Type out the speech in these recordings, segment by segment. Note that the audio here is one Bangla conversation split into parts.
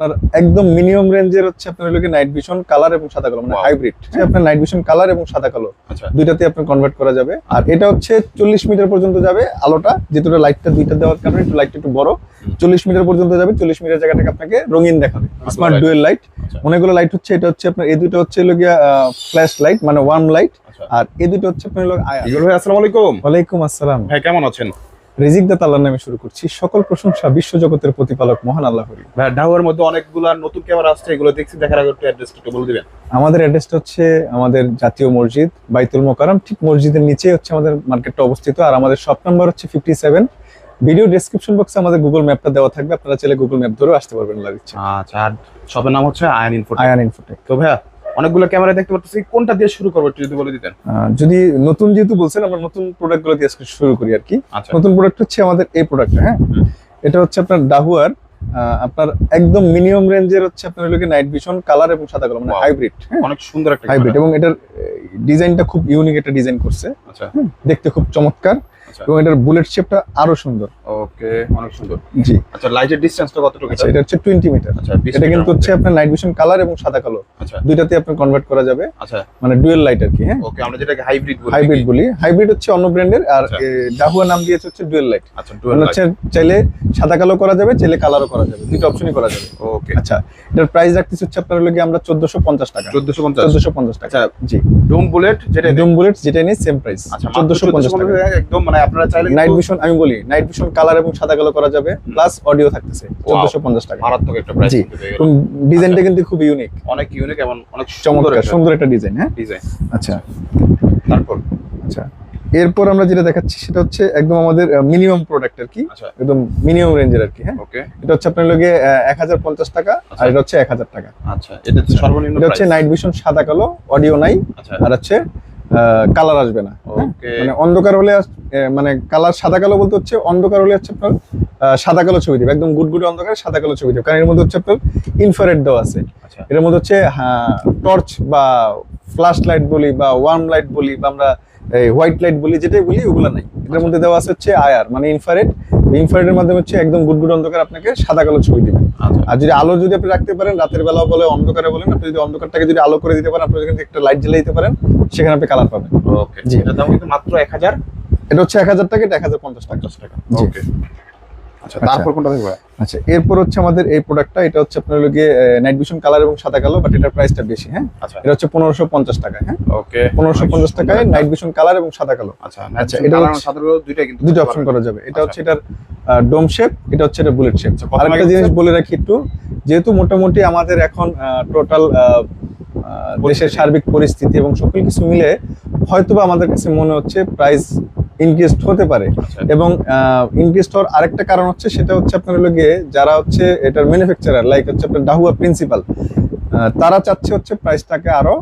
আপনার একদম মিনিমাম রেঞ্জের হচ্ছে আপনার হলো নাইট ভিশন কালার এবং সাদা কালো মানে হাইব্রিড আপনার নাইট ভিশন কালার এবং সাদা কালো আচ্ছা। দুইটাতে আপনার কনভার্ট করা যাবে। আর এটা হচ্ছে চল্লিশ মিটার পর্যন্ত যাবে আলোটা যেহেতু লাইটটা দুইটা দেওয়ার কারণে একটু লাইটটা একটু বড়। চল্লিশ মিটার পর্যন্ত যাবে চল্লিশ মিটার জায়গাটাকে আপনাকে রঙিন দেখাবে। Smart dual light. অনেকগুলো লাইট হচ্ছে এটা হচ্ছে আপনার এই দুটো হচ্ছে হলো গিয়া ফ্ল্যাশ লাইট মানে ওয়ার্ম লাইট আচ্ছা। আর এই দুটো হচ্ছে আপনার আসসালামু আলাইকুম। ওয়ালাইকুম আসসালাম। ভাই কেমন আছেন? রিজিক দাত আল্লাহর নামে শুরু করছি। সকল প্রশংসা বিশ্ব জগতের প্রতিপালক মহান আল্লাহরই ভাই ঢাকার মধ্যে অনেকগুলা নতুন ক্যামেরা আসছে এগুলো দেখছি দেখার আগে একটু অ্যাড্রেসটা একটু বলে দিবেন। আমাদের অ্যাড্রেসটা হচ্ছে আমাদের জাতীয় মসজিদ বাইতুল মোকারম ঠিক মসজিদের নিচে হচ্ছে আমাদের মার্কেটটা অবস্থিত। আর আমাদের শপ নাম্বার হচ্ছে ফিফটি সেভেন ভিডিও ডেসক্রিপশন বক্সে আমাদের গুগল ম্যাপটা দেওয়া থাকবে আপনারা চাইলে গুগল ম্যাপ ধরেও আসতে পারবেন ইচ্ছা। আচ্ছা আর শপের নাম হচ্ছে আয়ন ইনফো আয়ান ইনফোটেক তো ভাইয়া অনেকগুলো ক্যামেরা দেখতে পাচ্ছি কোনটা দিয়ে শুরু করব একটু যদি বলে দিতেন? যদি নতুন যেহেতু বলছেন আমরা নতুন প্রোডাক্টগুলো দিয়ে আজকে শুরু করি আর কি। আচ্ছা। নতুন প্রোডাক্ট হচ্ছে আমাদের এই প্রোডাক্টটা হ্যাঁ? এটা হচ্ছে আপনার ডাহুয়ার আপনার একদম মিনিমাম রেঞ্জের হচ্ছে আপনার হলো নাইট ভিশন কালার এবং সাদা কালার মানে. হাইব্রিড অনেক সুন্দর একটা হাইব্রিড এবং এটার ডিজাইনটা খুব ইউনিক একটা ডিজাইন করছে আচ্ছা। দেখতে খুব চমৎকার আচ্ছা। এবং এটার বুলেট শেপটা আরও সুন্দর। ওকে অনেক সুন্দর। জি। আচ্ছা লাইটের ডিসটেন্সটা কতটুকু আচ্ছা এটা হচ্ছে টোয়েন্টি মিটার আচ্ছা এটা কিন্তু হচ্ছে আপনার নাইট ভিশন কালার এবং সাদা কালো আচ্ছা। দুইটাতে আপনার কনভার্ট করা যাবে। আচ্ছা। মানে ডুয়েল লাইট আর কি হ্যাঁ? ওকে আমরা যেটাকে হাইব্রিড বলি হাইব্রিড বলি। হাইব্রিড হচ্ছে অন্য ব্র্যান্ডের আর আচ্ছা। ডাহুয়া নাম দিয়েছে হচ্ছে ডুয়েল লাইট আচ্ছা মানে ডুয়াল হচ্ছে চাইলে সাদা কালো করা যাবে চাইলে কালারও করা যাবে। দুটো অপশনই করা যাবে। ওকে। আচ্ছা এটার প্রাইস রাখতেছে হচ্ছে আপনার হলো গিয়ে আমরা চোদ্দশো পঞ্চাশ টাকা। 1450 চোদ্দশো পঞ্চাশ টাকা। আচ্ছা জি। ডোম বুলেট যেটা ডুম বুলেট যেটা নিয়ে সেম প্রাইস আচ্ছা চোদ্দশো পঞ্চাশ টাকা। একদম মানে আপনারা চাইলে নাইট ভিশন আমি বলি নাইট ভিশন কালার এবং সাদা কালো করা যাবে প্লাস অডিও থাকতেছে চোদ্দশো পঞ্চাশ টাকা। মারাত্মক একটা প্রাইস জি ডিজাইনটা কিন্তু খুব ইউনিক অনেক ইউনিক এবং অনেক চমৎকার সুন্দর একটা ডিজাইন হ্যাঁ? ডিজাইন আচ্ছা। তারপর? আচ্ছা। এরপর আমরা যেটা দেখাচ্ছি সেটা হচ্ছে একদম আমাদের মিনিমাম প্রোডাক্ট আর কি। আচ্ছা। একদম মিনিমাম রেঞ্জের আর কি হ্যাঁ? ওকে এটা হচ্ছে আপনার লগে এক হাজার পঞ্চাশ টাকা আর এটা হচ্ছে এক হাজার টাকা। আচ্ছা এটা হচ্ছে সর্বনিম্ন এটা হচ্ছে নাইট ভিশন সাদা কালো অডিও নাই। আচ্ছা। আর হচ্ছে কালার আসবে না। হ্যাঁ? ওকে মানে অন্ধকার হলে মানে কালার সাদা কালো বলতে হচ্ছে অন্ধকার হলে হচ্ছে আপনার সাদা কালো ছবি দিবে একদম গুটগুটে অন্ধকার সাদা কালো ছবি দিবে। কারণ এর মধ্যে হচ্ছে আপনার ইনফ্রারেড দেওয়া আছে। আচ্ছা। এর মধ্যে হচ্ছে টর্চ বা ফ্ল্যাশ লাইট বলি বা ওয়ার্ম লাইট বলি বা আমরা হোয়াইট লাইট বলি যেটাই বলি ওগুলো নাই। এটার মধ্যে দেওয়া আছে হচ্ছে আয়ার মানে ইনফ্রারেড ইনফ্রারেডের মাধ্যমে হচ্ছে একদম গুড অন্ধকার আপনাকে সাদা কালো ছবি দিবে। আচ্ছা। আর যদি আলো যদি আপনি রাখতে পারেন রাতের বেলাও বলে অন্ধকারে বলেন আপনি যদি অন্ধকারটাকে যদি আলো করে দিতে পারেন আপনি যদি একটা লাইট জ্বালিয়ে দিতে পারেন সেখানে আপনি কালার পাবেন। ওকে জি। এটা দাম কিন্তু মাত্র 1000 এটা হচ্ছে এক হাজার টাকা এটা এক হাজার পঞ্চাশ টাকা। টাকা। ওকে আচ্ছা তারপর কোনটা দেখব? আচ্ছা এরপর হচ্ছে আমাদের এই প্রোডাক্টটা এটা হচ্ছে আপনার লোকে নাইট ভিশন কালার এবং সাদা কালো বাট এটার প্রাইসটা বেশি হ্যাঁ? আচ্ছা। এটা হচ্ছে পনেরোশো পঞ্চাশ টাকায় হ্যাঁ? ওকে পনেরোশো পঞ্চাশ টাকায় নাইট ভিশন কালার এবং সাদা কালো। আচ্ছা আচ্ছা, আচ্ছা এটা দুইটা কিন্তু দুটো অপশন করা যাবে। এটা হচ্ছে এটার ডোম শেপ এটা হচ্ছে এটা বুলেট শেপ আরেকটা জিনিস বলে রাখি একটু যেহেতু মোটামুটি আমাদের এখন টোটাল দেশের সার্বিক পরিস্থিতি এবং সকল কিছু মিলে হয়তোবা আমাদের কাছে মনে হচ্ছে প্রাইস ইনক্রিজড হতে পারে। আচ্ছা। এবং ইনক্রিজড হওয়ার আরেকটা কারণ হচ্ছে সেটা হচ্ছে আপনার গিয়ে যারা হচ্ছে এটার ম্যানুফ্যাকচারার লাইক হচ্ছে আপনার ডাহুয়া প্রিন্সিপাল তারা চাচ্ছে হচ্ছে প্রাইসটাকে আরও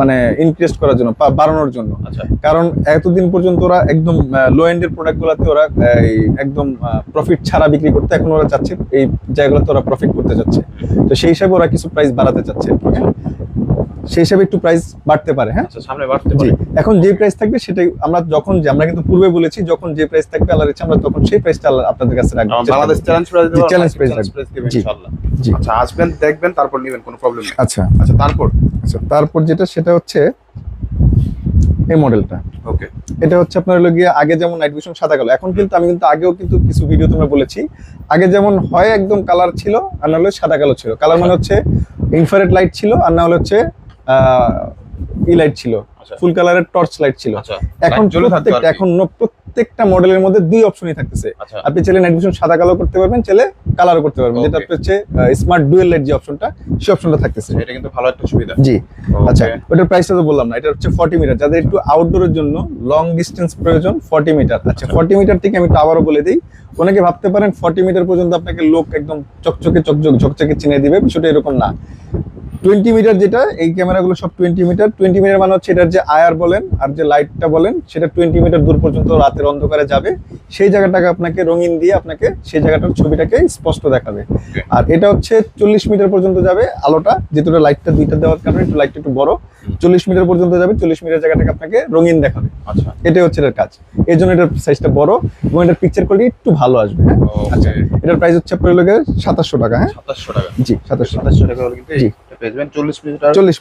মানে ইনক্রিজ করার জন্য বাড়ানোর জন্য। আচ্ছা। কারণ এতদিন পর্যন্ত ওরা একদম লো এন্ডের প্রোডাক্ট গুলাতে ওরা একদম প্রফিট ছাড়া বিক্রি করতে এখন ওরা চাচ্ছে এই জায়গাগুলোতে ওরা প্রফিট করতে চাচ্ছে। তো সেই হিসাবে ওরা কিছু প্রাইস বাড়াতে চাচ্ছে। হ্যাঁ? সেই হিসাবে একটু প্রাইস বাড়তে পারে হ্যাঁ? আচ্ছা সামনে বাড়তে পারে। এখন যে প্রাইস থাকবে সেটাই আমরা যখন যে আমরা কিন্তু পূর্বে বলেছি যখন যে প্রাইস থাকবে আল্লাহর ইচ্ছা আমরা তখন সেই প্রাইসটা আপনাদের কাছে রাখব। বাংলাদেশ। চ্যালেঞ্জ প্রাইস জি, challenge price রাখব। ইনশাআল্লাহ। আচ্ছা আসবেন দেখবেন তারপর নেবেন কোনো প্রবলেম নেই। আচ্ছা। আচ্ছা তারপর? আচ্ছা তারপর যেটা সেটা হচ্ছে এই মডেলটা ওকে এটা হচ্ছে আপনার হলো গিয়ে আগে যেমন নাইট ভিশন সাদা কালো। এখন কিন্তু আমি কিন্তু আগেও কিন্তু কিছু ভিডিও তোমরা বলেছি। আগে যেমন হয় একদম কালার ছিল আর না হলে সাদা কালো ছিল। কালার মানে হচ্ছে ইনফ্রারেড লাইট ছিল আর না হলে হচ্ছে ই লাইট ছিল। আচ্ছা। ফুল কালারের টর্চ লাইট ছিল। আচ্ছা। এখন প্রত্যেকটা এখন প্রত্যেকটা মডেলের মধ্যে দুই অপশনই থাকতেছে। আচ্ছা। আপনি চাইলে নাইট ভিশন সাদা কালো করতে পারবেন চাইলে কালারও করতে পারবেন। যেটা হচ্ছে স্মার্ট ডুয়েল লাইট যে অপশনটা সেই অপশনটা থাকতেছে। এটা কিন্তু ভালো একটা সুবিধা। জি। আচ্ছা. ওটার প্রাইসটা তো বললাম না। এটা হচ্ছে ফর্টি মিটার যাদের একটু আউটডোরের জন্য লং ডিস্টেন্স প্রয়োজন ফর্টি মিটার আচ্ছা ফর্টি মিটার থেকে আমি আবারও বলে দিই। অনেকে ভাবতে পারেন ফর্টি মিটার পর্যন্ত আপনাকে লোক একদম চকচকে চকচক ঝকচকে চিনে দিবে। বিষয়টা এরকম না। টোয়েন্টি মিটার যেটা এই ক্যামেরাগুলো সব টোয়েন্টি মিটার। টোয়েন্টি মিটার মানে হচ্ছে এটার যে আয়ার বলেন আর যে লাইটটা বলেন সেটা টোয়েন্টি মিটার দূর পর্যন্ত রাতের অন্ধকারে যাবে। সেই জায়গাটাকে আপনাকে রঙিন দিয়ে আপনাকে সেই জায়গাটার ছবিটাকে স্পষ্ট দেখাবে। আর এটা হচ্ছে চল্লিশ মিটার পর্যন্ত যাবে আলোটা যেহেতু লাইটটা দুইটা দেওয়ার কারণে একটু লাইটটা একটু বড়। চল্লিশ মিটার পর্যন্ত যাবে চল্লিশ মিটার জায়গাটাকে আপনাকে রঙিন দেখাবে। আচ্ছা। এটাই হচ্ছে এটার কাজ। এই জন্য এটার সাইজটা বড় এবং এটার পিকচার কোয়ালিটি একটু ভালো আসবে হ্যাঁ? আচ্ছা এটার প্রাইস হচ্ছে আপনার লোকের সাতাশশো টাকা হ্যাঁ? সাতাশশো টাকা। জি সাতাশশো সাতাশশো টাকা জি।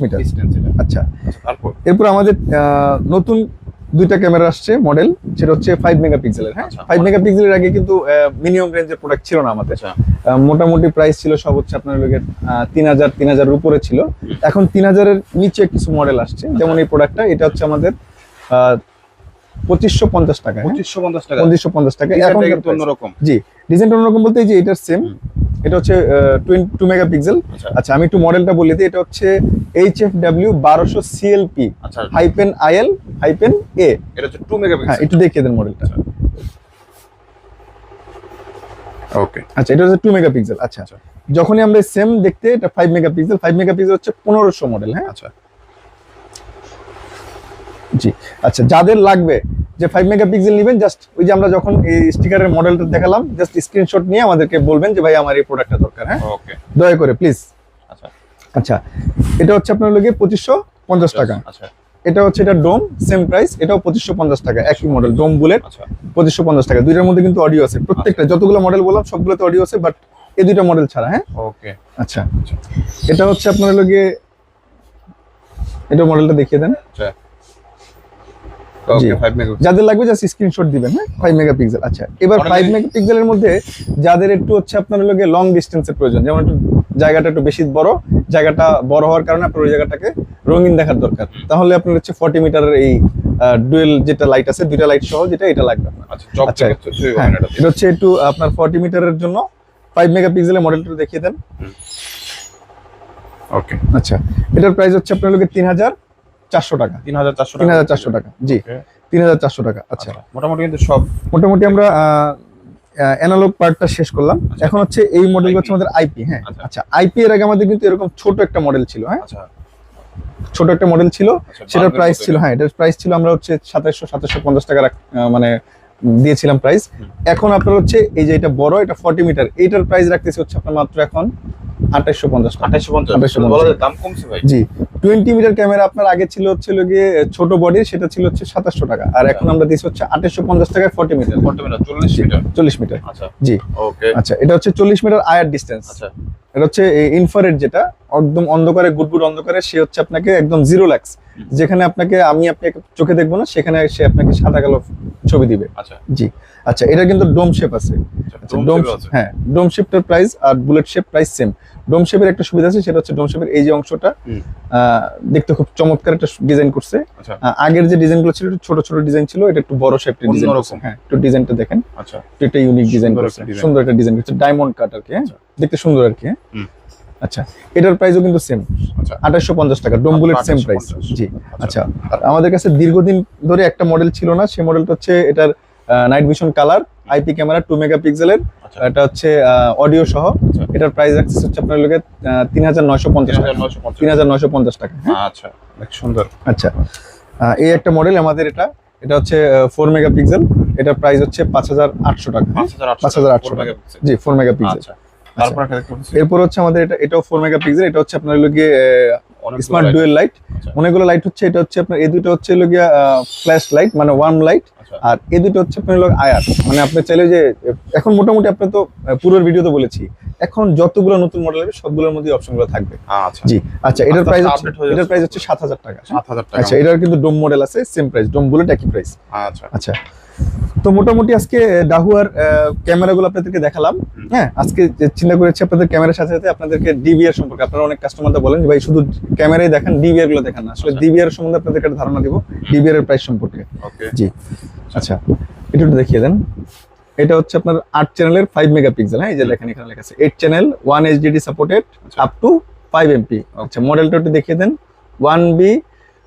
মিটার আচ্ছা আচ্ছা, তারপর? এরপর আমাদের নতুন দুইটা ক্যামেরা আসছে মডেল সেটা হচ্ছে ফাইভ মেগাপিক্সেলের হ্যাঁ? আচ্ছা, ফাইভ মেগাপিক্সেলের আগে কিন্তু মিনিমাম রেঞ্জের প্রোডাক্ট ছিল না আমাদের। আচ্ছা। মোটামুটি প্রাইস ছিল সব হচ্ছে আপনার লোকের তিন হাজার তিন হাজারের উপরে ছিল। এখন তিন হাজারের নিচে কিছু মডেল আসছে যেমন এই প্রোডাক্টটা এটা হচ্ছে আমাদের পঁচিশশো পঞ্চাশ টাকা পঁচিশশো পঞ্চাশ টাকা। পঁচিশশো পঞ্চাশ টাকা। এখন অন্যরকম। জি ডিজাইনটা অন্যরকম বলতে এই যে এটার সেম এটা হচ্ছে টু মেগাপিক্সেল আচ্ছা। আচ্ছা আমি একটু মডেলটা বলি দিই এটা হচ্ছে এইচ এফ ডাব্লিউ বারোশো সিএলপি আচ্ছা। হাইপেন আইএল হাইপেন এ এটা হচ্ছে টু হ্যাঁ মেগাপিক্সেল একটু দেখিয়ে দেন মডেলটা ওকে আচ্ছা এটা হচ্ছে টু মেগাপিক্সেল আচ্ছা আচ্ছা। যখনই আমরা সেম দেখতে এটা ফাইভ মেগাপিক্সেল ফাইভ মেগাপিক্সেল হচ্ছে পনেরোশো মডেল হ্যাঁ? আচ্ছা। জি। আচ্ছা যাদের লাগবে যে ফাইভ মেগাপিক্সেল নেবেন জাস্ট ওই যে আমরা যখন এই স্টিকারের মডেলটা দেখালাম জাস্ট স্ক্রিনশট নিয়ে আমাদেরকে বলবেন যে ভাই আমার এই প্রোডাক্টটা দরকার হ্যাঁ? ওকে দয়া করে প্লিজ আচ্ছা। আচ্ছা এটা হচ্ছে আপনার লগে পঁচিশশো পঞ্চাশ টাকা। আচ্ছা। এটা হচ্ছে এটা ডোম সেম প্রাইস এটাও পঁচিশশো পঞ্চাশ টাকা একই মডেল ডোম বুলেট আচ্ছা। পঁচিশশো পঞ্চাশ টাকা। দুইটার মধ্যে কিন্তু অডিও আছে প্রত্যেকটা যতগুলো মডেল বললাম সবগুলোতে অডিও আছে বাট এই দুইটা মডেল ছাড়া হ্যাঁ? ওকে আচ্ছা। এটা হচ্ছে আপনার লগে এটা মডেলটা দেখিয়ে দেন। আচ্ছা জি। ওকে 5 মেগাপিক্সেল যাদের লাগবে জাস্ট স্ক্রিনশট দিবেন হ্যাঁ? ফাইভ মেগাপিক্সেল আচ্ছা এবার ফাইভ মেগাপিক্সেলের মধ্যে যাদের একটু হচ্ছে আপনার লগে লং ডিস্টেন্সের প্রয়োজন যেমন একটু জায়গাটা একটু বেশি বড় জায়গাটা বড় হওয়ার কারণে আপনার ওই জায়গাটাকে রঙিন দেখার দরকার। তাহলে আপনার হচ্ছে ফর্টি মিটারের এই ডুয়েল যেটা লাইট আছে দুইটা লাইট সহ যেটা এটা লাগবে আচ্ছা আচ্ছা, হ্যাঁ, এটা হচ্ছে একটু আপনার ফর্টি মিটারের জন্য ফাইভ মেগাপিক্সেলের মডেলটা দেখিয়ে দেন। ওকে আচ্ছা এটার প্রাইস হচ্ছে আপনার লোকের তিন হাজার চারশো টাকা। 3400 তিন হাজার চারশো টাকা জি। তিন হাজার চারশো টাকা আচ্ছা। আচ্ছা মোটামুটি কিন্তু সব। মোটামুটি আমরা অ্যানালগ পার্টটা শেষ করলাম। এখন হচ্ছে এই মডেল হচ্ছে আমাদের আইপি হ্যাঁ। আচ্ছা। আচ্ছা আইপি এর আগে আমাদের কিন্তু এরকম ছোট একটা মডেল ছিল হ্যাঁ। আচ্ছা। ছোট একটা মডেল ছিল আচ্ছা, সেটার প্রাইস ছিল হ্যাঁ এটার প্রাইস ছিল আমরা হচ্ছে সাতাশশো সাতাশশো পঞ্চাশ টাকা মানে দিয়েছিলাম প্রাইস এখন আপনার হচ্ছে এই যে এটা বড় এটা ফর্টি মিটার এইটার প্রাইস রাখতেছি হচ্ছে আপনার মাত্র এখন আঠাশশো পঞ্চাশ টাকা। 2850 2850 বলা যায় দাম কমছে ভাই। জি টোয়েন্টি মিটার ক্যামেরা আপনার আগে ছিল হচ্ছে গিয়ে ছোট বডি সেটা ছিল হচ্ছে সাতাশশো টাকা। আর এখন আমরা দিচ্ছি হচ্ছে আঠাশশো পঞ্চাশ টাকায় ফর্টি মিটার 40 মিটার 40 মিটার চল্লিশ মিটার আচ্ছা। জি। ওকে আচ্ছা এটা হচ্ছে চল্লিশ মিটার আয়ার ডিস্টেন্স আচ্ছা। এটা হচ্ছে ইনফারেড যেটা একদম অন্ধকারে সে হচ্ছে আপনাকে একদম জিরো ল্যাক্স যেখানে আপনাকে আমি আপনাকে চোখে দেখব না সেখানে সে আপনাকে সাদা কালো ছবি দিবে। আচ্ছা। জি। আচ্ছা এটা কিন্তু ডোম শেপ আছে। আচ্ছা ডোম। হ্যাঁ ডোম শেপটার প্রাইস আর bullet shape price same dome শেপের একটা সুবিধা আছে সেটা হচ্ছে ডোম শেপের এই যে অংশটা দেখতে খুব চমৎকার একটা ডিজাইন করছে। আচ্ছা। আগের যে ডিজাইনগুলো ছিল একটু ছোট ছোট ডিজাইন ছিল এটা একটু বড় শেপের ডিজাইন। হ্যাঁ একটু ডিজাইনটা দেখেন। আচ্ছা। একটা ইউনিক ডিজাইন সুন্দর করছে। একটা সুন্দর একটা ডিজাইন করছে। ডায়মন্ড কাট আর কি হ্যাঁ? আচ্ছা। দেখতে সুন্দর আর কি হ্যাঁ? আচ্ছা এটার প্রাইসও কিন্তু সেম আচ্ছা। আঠাশশো পঞ্চাশ টাকা ডোম বুলেট সেম প্রাইস জি আচ্ছা। আচ্ছা। আর আমাদের কাছে দীর্ঘদিন ধরে একটা মডেল ছিল না সেই মডেলটা হচ্ছে এটার night vision colour IP camera two মেগাপিক্সেলের আচ্ছা। এটা হচ্ছে অডিও সহ। আচ্ছা। এটার প্রাইস রাখছে হচ্ছে আপনার লোকে তিন হাজার নয়শো পঞ্চাশ টাকা। তিন হাজার নয়শো পঞ্চাশ। টাকা। আচ্ছা সুন্দর। আচ্ছা। এই একটা মডেল আমাদের এটা। এটা হচ্ছে ফোর মেগাপিক্সেল এটার প্রাইস হচ্ছে পাঁচ হাজার আটশো টাকা? 5800 5800 4 টাকা। মেগাপিক্সেল জি ফোর মেগাপিক্সেল আচ্ছা। দেখতে পাচ্ছি। এরপর হচ্ছে আমাদের এটা এটাও ফোর মেগাপিক্সেল এটা হচ্ছে আপনার লোকে স্মার্ট ডুয়েল লাইট আচ্ছা। অনেকগুলো লাইট হচ্ছে এটা হচ্ছে আপনার এই দুটো হচ্ছে লগিয়া ফ্ল্যাশ লাইট মানে ওয়ার্ম লাইট আচ্ছা। আর এই দুটো হচ্ছে আপনার লোক আয়ার। মানে আপনি চাইলে যে এখন মোটামুটি আপনি তো পুরোর ভিডিওতে বলেছি। এখন যতগুলো নতুন মডেল হবে সবগুলোর মধ্যে অপশনগুলো থাকবে। আচ্ছা। জি আচ্ছা এটার প্রাইস হয়ে এটার প্রাইস হচ্ছে সাত হাজার টাকা। 7000 টাকা। আচ্ছা এটার কিন্তু ডোম মডেল আছে সেম প্রাইস ডোম বুলেট একই প্রাইস আচ্ছা। আচ্ছা। তো মোটামুটি আজকে ডাহুয়ার ক্যামেরাগুলো আপনাদেরকে দেখালাম। হ্যাঁ আজকে যে চিন্তা করেছি আপনাদের ক্যামেরার সাথে সাথে আপনাদেরকে ডিভিআর সম্পর্কে। আপনারা অনেক কাস্টমারদের বলেন ভাই শুধু ক্যামেরাই দেখান ডিভিআরগুলো দেখান না। আসলে আচ্ছা। ডিভিআর সম্বন্ধে আপনাদেরকে একটা ধারণা দিব ডিভিআর এর প্রাইস সম্পর্কে। ওকে। জি। আচ্ছা এটা একটু দেখিয়ে দেন। এটা হচ্ছে আপনার আট চ্যানেলের ফাইভ মেগাপিক্সেল হ্যাঁ এই যে লেখেন এখানে লেখা আছে। Eight channel one HDD supported আচ্ছা। আপ টু ফাইভ এমপি আচ্ছা মডেলটা একটু দেখিয়ে দেন। One B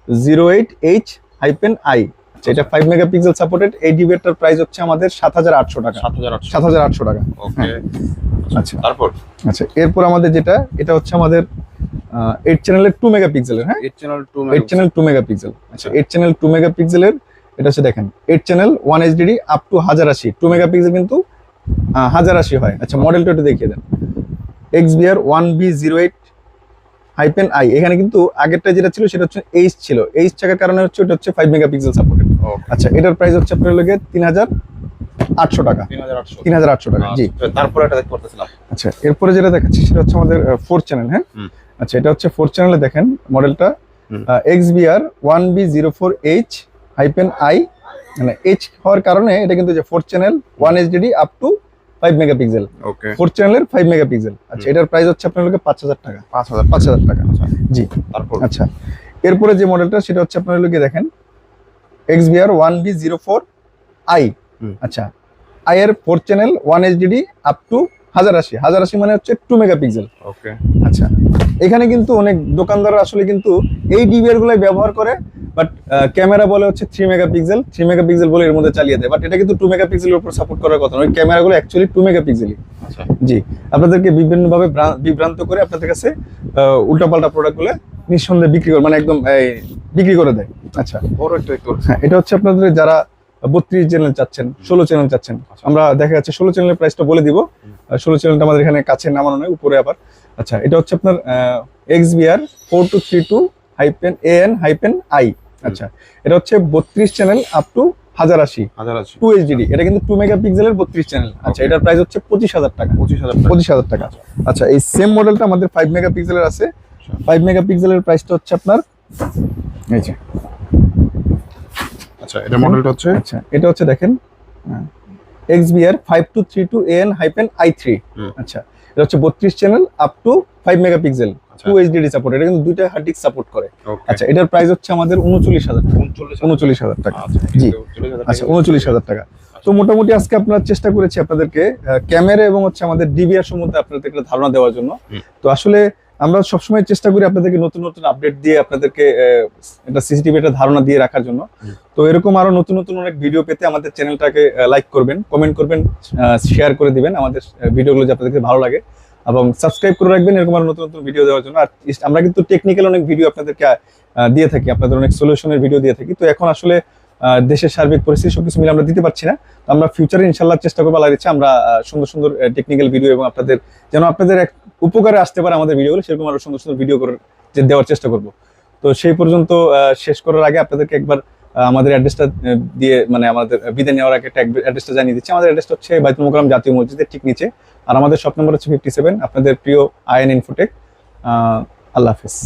zero eight H hyphen I আচ্ছা। এটা 5 মেগাপিক্সেল সাপোর্টেড এই ডিভাইসটার প্রাইস হচ্ছে আমাদের 7800 টাকা। 7800 7800 টাকা। ওকে হ্যাঁ। আচ্ছা। তারপর? আচ্ছা এরপর আমাদের যেটা এটা হচ্ছে আমাদের 8 চ্যানেলের 2 মেগাপিক্সেলের হ্যাঁ? 8 চ্যানেল 2 8 চ্যানেল 2 মেগাপিক্সেল আচ্ছা 8 চ্যানেল 2 মেগাপিক্সেলের এটা হচ্ছে দেখেন 8 channel 1 HDD up to 1080 2 megapixel কিন্তু 1080 হয়। আচ্ছা মডেলটা একটু দেখিয়ে দেন। XBR 1B08 হাইপেন আই এখানে কিন্তু আগেরটা যেটা ছিল সেটা হচ্ছে এইচ ছিল। এইচ থাকার কারণে হচ্ছে ওটা হচ্ছে ফাইভ মেগাপিক্সেল সাপোর্টেড আচ্ছা এটার প্রাইস হচ্ছে আপনার লগে তিন হাজার আটশো টাকা। তিন হাজার আটশো। টাকা জি। তারপরে এটা দেখতে পারতেছিলাম। আচ্ছা এরপরে যেটা দেখাচ্ছি সেটা হচ্ছে আমাদের ফোর চ্যানেল হ্যাঁ? আচ্ছা এটা হচ্ছে ফোর চ্যানেলে দেখেন মডেলটা। X BR one B zero four H hyphen I মানে এইচ হওয়ার কারণে এটা কিন্তু যে four channel one HDD up to five megapixel okay four চ্যানেলের ফাইভ মেগাপিক্সেল আচ্ছা এটার প্রাইস হচ্ছে আপনার লোকে পাঁচ হাজার টাকা। পাঁচ হাজার পাঁচ হাজার টাকা। আচ্ছা। জি। তারপর? আচ্ছা। এরপরে যে মডেলটা সেটা হচ্ছে আপনার লোকে দেখেন? X BR one B zero four I. আচ্ছা। আই এর four channel one HDD up to হাজার আশি। হাজার আশি মানে হচ্ছে টু মেগাপিক্সেল ওকে আচ্ছা। এখানে কিন্তু অনেক দোকানদার আসলে কিন্তু এই ডিভিআর গুলাই ব্যবহার করে বাট ক্যামেরা বলে হচ্ছে থ্রি মেগাপিক্সেল থ্রি মেগাপিক্সেল বলে এর মধ্যে চালিয়ে দেয়। বাট এটা কিন্তু টু মেগাপিক্সেলের উপর সাপোর্ট করার কথা নয়। ক্যামেরাগুলো অ্যাকচুয়ালি টু মেগাপিক্সেলই জি। আপনাদেরকে বিভিন্নভাবে ভ্রা- বিভ্রান্ত করে আপনাদের কাছে উল্টাপাল্টা প্রোডাক্টগুলো নিঃসন্দেহে বিক্রি করে মানে একদম বিক্রি করে দেয়। আচ্ছা। বড় একটা হ্যাঁ এটা হচ্ছে আপনাদের যারা বত্রিশ চ্যানেল চাচ্ছেন ষোলো চ্যানেল চাচ্ছেন। আচ্ছা। আমরা দেখা যাচ্ছে ষোলো চ্যানেলের প্রাইসটা বলে দিব। ষোলো চ্যানেলটা আমাদের এখানে কাছে নামানো নয় উপরে আবার। আচ্ছা এটা হচ্ছে আপনার X BR four two three two hyphen A N hyphen I আচ্ছা এটা হচ্ছে বত্রিশ চ্যানেল আপ টু হাজার আশি। হাজার আছে টু এইচডিডি এটা কিন্তু টু মেগাপিক্সেলের বত্রিশ চ্যানেল আচ্ছা. এটার প্রাইস হচ্ছে পঁচিশ হাজার টাকা। পঁচিশ হাজার টাকা। পঁচিশ হাজার টাকা। আচ্ছা এই সেম মডেলটা আমাদের ফাইভ মেগাপিক্সেলের আছে। ফাইভ মেগাপিক্সেলের প্রাইসটা হচ্ছে আপনার এই যে। আচ্ছা এটা মডেলটা হচ্ছে? আচ্ছা এটা হচ্ছে দেখেন X BR five two three two N hyphen I three. আচ্ছা এটা হচ্ছে বত্রিশ channel up to five megapixel pixel two HDD support এটা কিন্তু দুইটা হার্ড ডিস্ক সাপোর্ট করে। আচ্ছা এটার প্রাইস হচ্ছে আমাদের উনচল্লিশ হাজার উনচল্লিশ হাজার টাকা। আচ্ছা জি। উনচল্লিশ হাজার আচ্ছা টাকা। উনচল্লিশ হাজার টাকা। তো মোটামুটি আজকে আপনার চেষ্টা করেছি আপনাদেরকে ক্যামেরা এবং হচ্ছে আমাদের ডিবিআর সম্বন্ধে আপনাদের একটা ধারণা দেওয়ার জন্য। তো আসলে আমরা সবসময় চেষ্টা করি আপনাদেরকে নতুন নতুন আপডেট দিয়ে আপনাদেরকে একটা সিসিটিভি একটা ধারণা দিয়ে রাখার জন্য। তো এরকম আরও নতুন নতুন অনেক ভিডিও পেতে আমাদের চ্যানেলটাকে লাইক করবেন কমেন্ট করবেন শেয়ার করে দিবেন আমাদের ভিডিওগুলো যে আপনাদেরকে ভালো লাগে। এবং সাবস্ক্রাইব করে রাখবেন এরকম আরও নতুন নতুন ভিডিও দেওয়ার জন্য। আর আমরা কিন্তু টেকনিক্যাল অনেক ভিডিও আপনাদেরকে দিয়ে থাকি আপনাদের অনেক সলিউশনের ভিডিও দিয়ে থাকি। তো এখন আসলে দেশের সার্বিক পরিস্থিতি সবকিছু মিলে আমরা দিতে পারছি না। তো আমরা ফিউচারে ইনশাল্লাহ চেষ্টা করব আল্লাহর ইচ্ছা, আমরা সুন্দর সুন্দর টেকনিক্যাল ভিডিও এবং আপনাদের, যেন আপনাদের এক উপকারে আসতে পারে আমাদের ভিডিওগুলো সেরকম আরও সুন্দর সুন্দর ভিডিও করে দেওয়ার চেষ্টা করব। তো সেই পর্যন্ত শেষ করার আগে আপনাদেরকে একবার আমাদের অ্যাড্রেসটা দিয়ে মানে আমাদের বিদায় নেওয়ার আগে একটা অ্যাড্রেসটা জানিয়ে দিচ্ছি। আমাদের অ্যাড্রেসটা হচ্ছে বাইতুল মোকাররম জাতীয় মসজিদের ঠিক নিচে। আর আমাদের শপ নম্বর হচ্ছে ফিফটি সেভেন আপনাদের প্রিয় আইএন ইনফোটেক আল্লাহ হাফেজ।